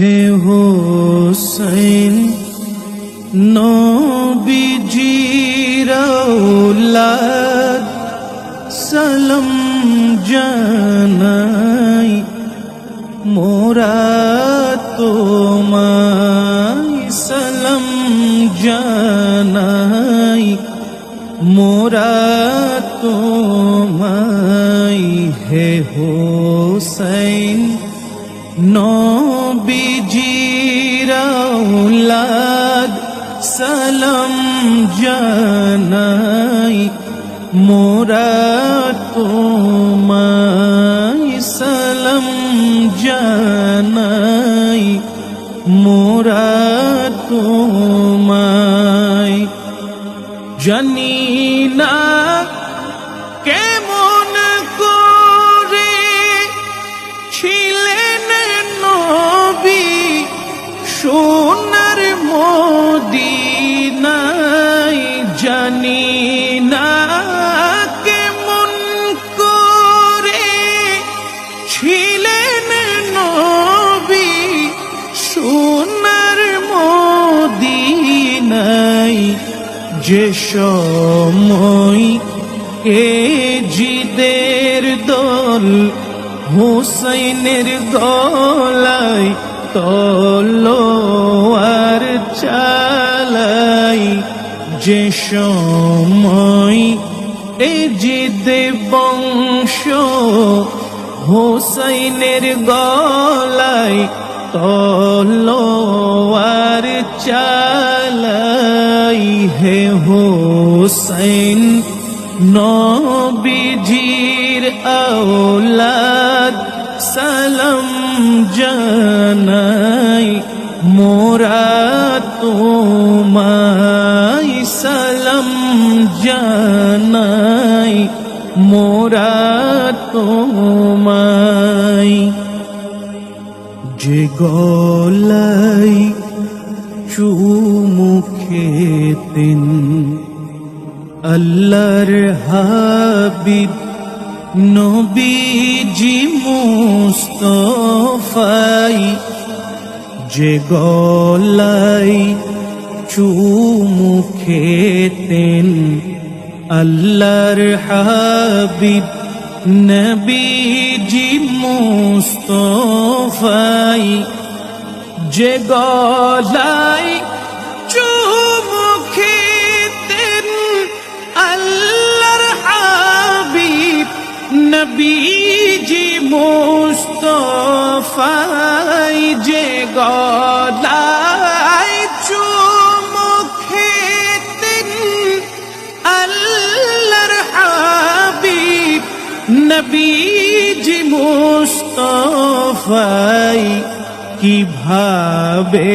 হে হোসেন নবীজির আওলাদ সালাম জানাই মোরা তোমায়, সালাম জানাই মোরা তোমায়, হে হোসেন নবীজির আওলাদ সালাম জানাই মোরা তোমায় সালাম জানাই মোরা তোমায়। জানি না যে সময় এ জিদের দল, হুসাইনের গলায় তলোয়ার চালাই। যে সময় এ জিদে বংশ, হুসাইনের গলায় তলোয়ার চালাই হে হোসেন নবীজির আওলাদ সালাম জানাই মোরা তোমায় গলাই চুমুখেতেন আল্লাহর হাবিব নবীজি মুস্তফাই যে গলাই চুমুখেতেন আল্লাহর হাবিব নবীজি মুস্তফাই যে গলাই চুমুখেতেন আল্লাহর হাবিব নবীজি মুস্তফাই যে গলাই নবীজি মুস্তফাই কীভাবে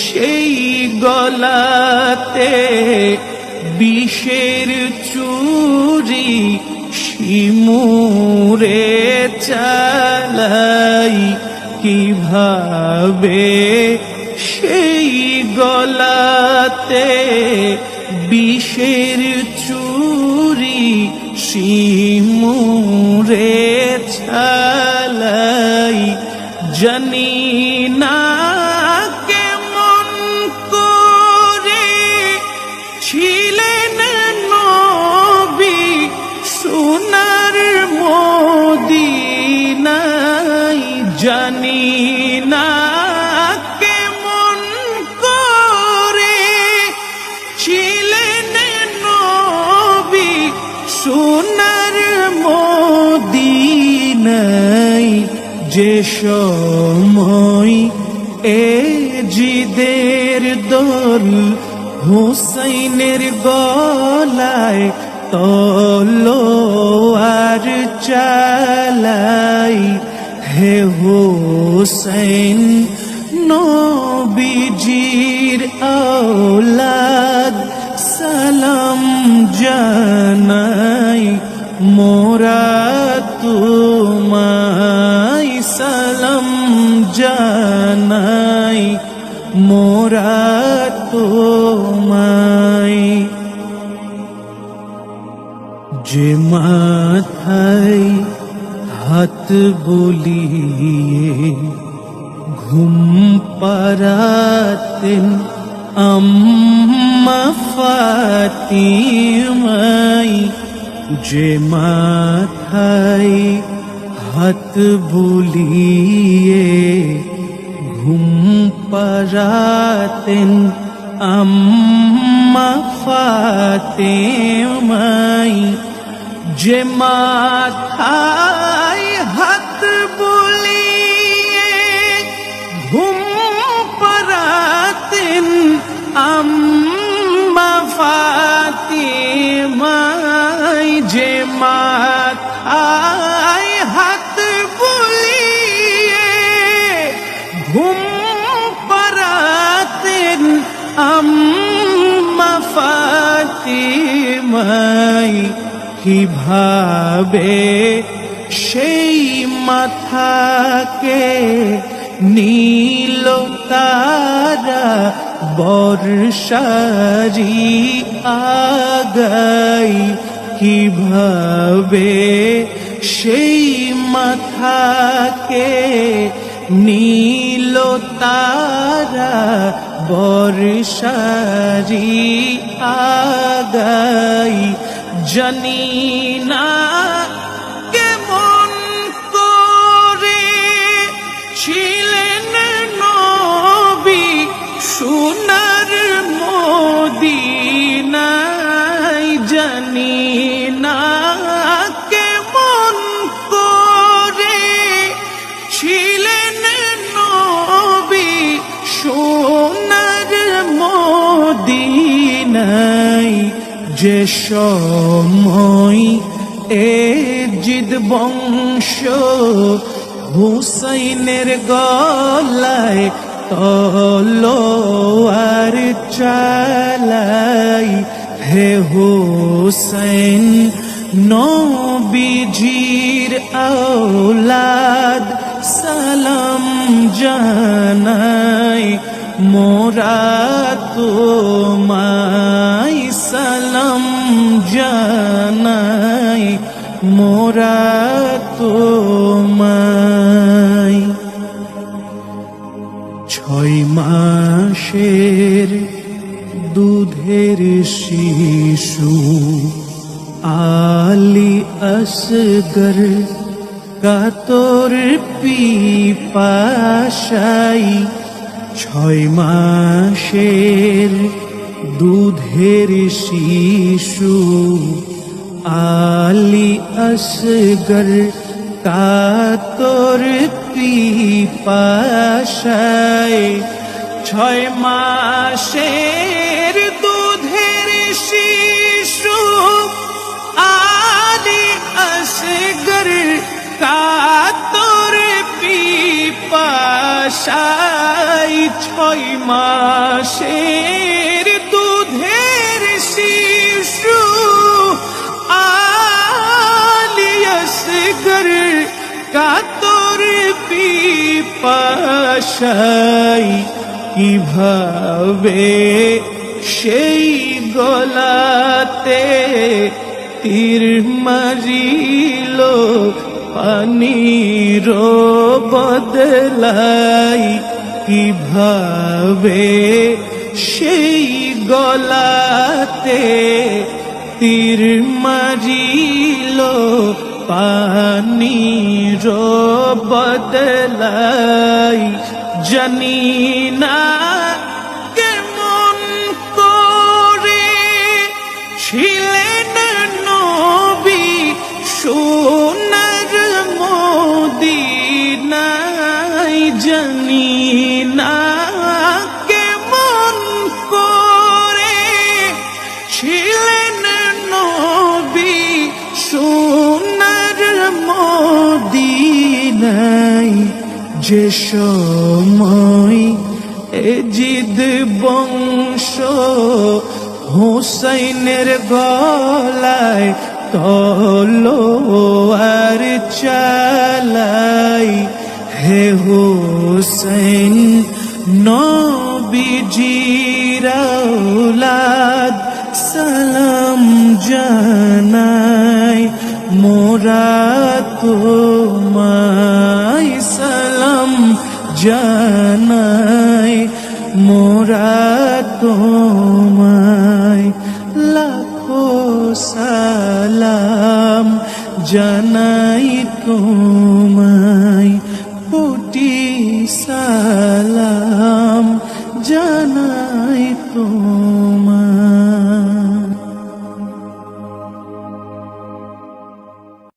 সেই গলাতে বিষের চুরি শিমুরে চালাই কীভাবে সেই গলাতে বিষের চুরি শিমুরে ছালাই জনি না কেমন করে ছিলেন নবী সোনার সময়, এ জিদের দল হুসাইনের গলায় তলোয়ার চালাই। হে হুসাইন, নবীজির আওলাদ সালাম জানাই মোরা মোরা তোমায়। যে মাথায় হাত বলিয়ে ঘুম পারাতেন আম্মা ফাতিমাই যে মাথায় হাত বুলিয়ে ঘুম পারাতেন আম্মা ফাতেমাই। যে মাথায় হাত ফাতিমাই কীভাবে সেই মাথাকে নীল তারা বর্ষারি আগাই? কীভাবে সেই মাথাকে নীল তারা বর্ষারি আগাই জানি মদিনায় যে সময় এ জিদ বংশ হুসাইনের গলায় তলোয়ার চালাই। হে হুসাইন, নবীজির আওলাদ সালাম জানাই। মোরা তোমায় সালাম জানাই মোরা তোমায়। ছয় মাসের দুধের শিশু আলি আসগর কাতর পিপাসাই ছয় মাসের দুধের শিশু আলি আসগর কাতর পিপাসায় ছয় মাসের দুধের শিশু আলি আসগর কাতর পিপাসায় ছয় মাসের দুধের শিশু আলিয়াসগর কাতর পিপাসাই কীভাবে সেই গলাতে তীর মারিল পানির বদলাই? কীভাবে সেই গলাতে তীর মারিল পানির বদলাই? জানি না কেমন করে ছিলেন নবী সোনার মদিনায় যে সময় এ জিদ বংশ হুসাইনের গলায় তলোয়ার চালাই। হে হুসাইন নবীজির আওলাদ সালাম মোরা তোমায় সালাম জানাই মোরা তোমায় লাখো সালাম জানাই তোমায়